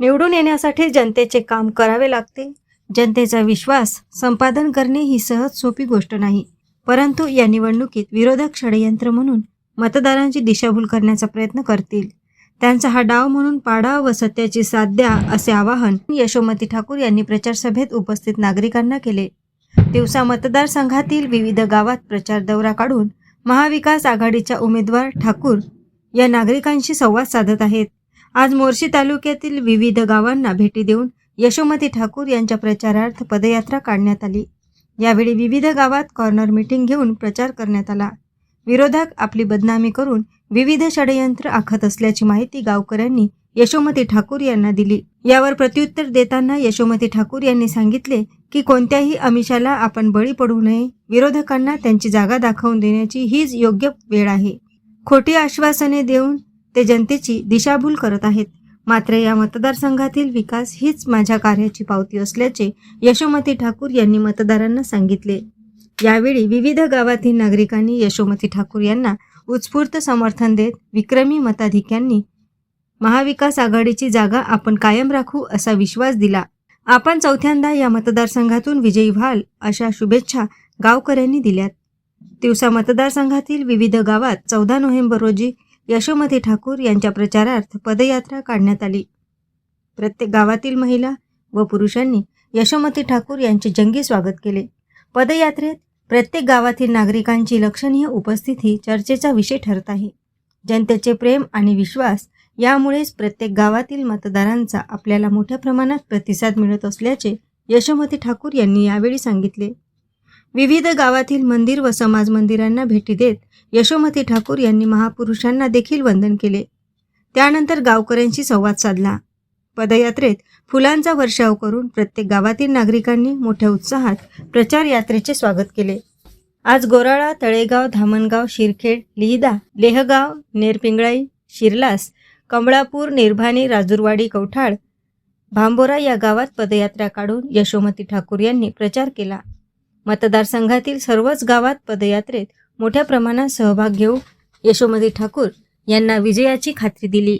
निवडून येण्यासाठी जनतेचे काम करावे लागते. जनतेचा विश्वास संपादन करणे ही सहज सोपी गोष्ट नाही. परंतु या निवडणुकीत विरोधक षडयंत्र म्हणून मतदारांची दिशाभूल करण्याचा प्रयत्न करतील. त्यांचा हा डाव म्हणून पाडा व सत्याची साथ द्या असे आवाहन यशोमती ठाकूर यांनी प्रचारसभेत उपस्थित नागरिकांना केले. दिवसा मतदारसंघातील विविध गावात प्रचार दौरा काढून महाविकास आघाडीच्या उमेदवार ठाकूर या नागरिकांशी संवाद साधत आहेत. आज मोर्शी तालुक्यातील विविध गावांना भेटी देऊन यशोमती ठाकूर यांच्या प्रचारार्थ पदयात्रा काढण्यात आली. यावेळी विविध गावात कॉर्नर मीटिंग घेऊन प्रचार करण्यात आला. विरोधक आपली बदनामी करून विविध षडयंत्र आखत असल्याची माहिती गावकऱ्यांनी यशोमती ठाकूर यांना दिली. यावर प्रत्युत्तर देताना यशोमती ठाकूर यांनी सांगितले की कोणत्याही अमिषाला आपण बळी पडू नये. विरोधकांना त्यांची जागा दाखवून देण्याची हीच योग्य वेळ आहे. खोटी आश्वासने देऊन ते जनतेची दिशाभूल करत आहेत. मात्र या मतदारसंघातील विकास हीच माझ्या कार्याची पावती असल्याचे यशोमती ठाकूर यांनी मतदारांना सांगितले. यावेळी विविध गावातील नागरिकांनी यशोमती ठाकूर यांना उत्स्फूर्त समर्थन देत विक्रमी मताधिक्यांनी महाविकास आघाडीची जागा आपण कायम राखू असा विश्वास दिला. आपण चौथ्यांदा या मतदारसंघातून विजयी व्हाल अशा शुभेच्छा गावकऱ्यांनी दिल्यात. दिवसा मतदारसंघातील विविध गावात चौदा नोव्हेंबर रोजी यशोमती ठाकूर यांच्या प्रचारार्थ पदयात्रा काढण्यात आली. प्रत्येक गावातील महिला व पुरुषांनी यशोमती ठाकूर यांचे जंगी स्वागत केले. पदयात्रेत प्रत्येक गावातील नागरिकांची लक्षणीय उपस्थिती चर्चेचा विषय ठरत आहे. जनतेचे प्रेम आणि विश्वास यामुळेच प्रत्येक गावातील मतदारांचा आपल्याला मोठ्या प्रमाणात प्रतिसाद मिळत असल्याचे यशोमती ठाकूर यांनी यावेळी सांगितले. विविध गावातील मंदिर व समाज मंदिरांना भेटी देत यशोमती ठाकूर यांनी महापुरुषांना देखील वंदन केले. त्यानंतर गावकऱ्यांशी संवाद साधला. पदयात्रेत फुलांचा वर्षाव करून प्रत्येक गावातील नागरिकांनी मोठ्या उत्साहात प्रचार यात्रेचे स्वागत केले. आज गोराळा तळेगाव धामणगाव शिरखेड लिहिदा लेहगाव नेरपिंगळाई शिरलास कमळापूर निर्भाणी राजूरवाडी कवठाळ भांबोरा या गावात पदयात्रा काढून यशोमती ठाकूर यांनी प्रचार केला. मतदारसंघातील सर्वच गावात पदयात्रेत मोठ्या प्रमाणात सहभाग घेऊन यशोमती ठाकूर यांना विजयाची खात्री दिली.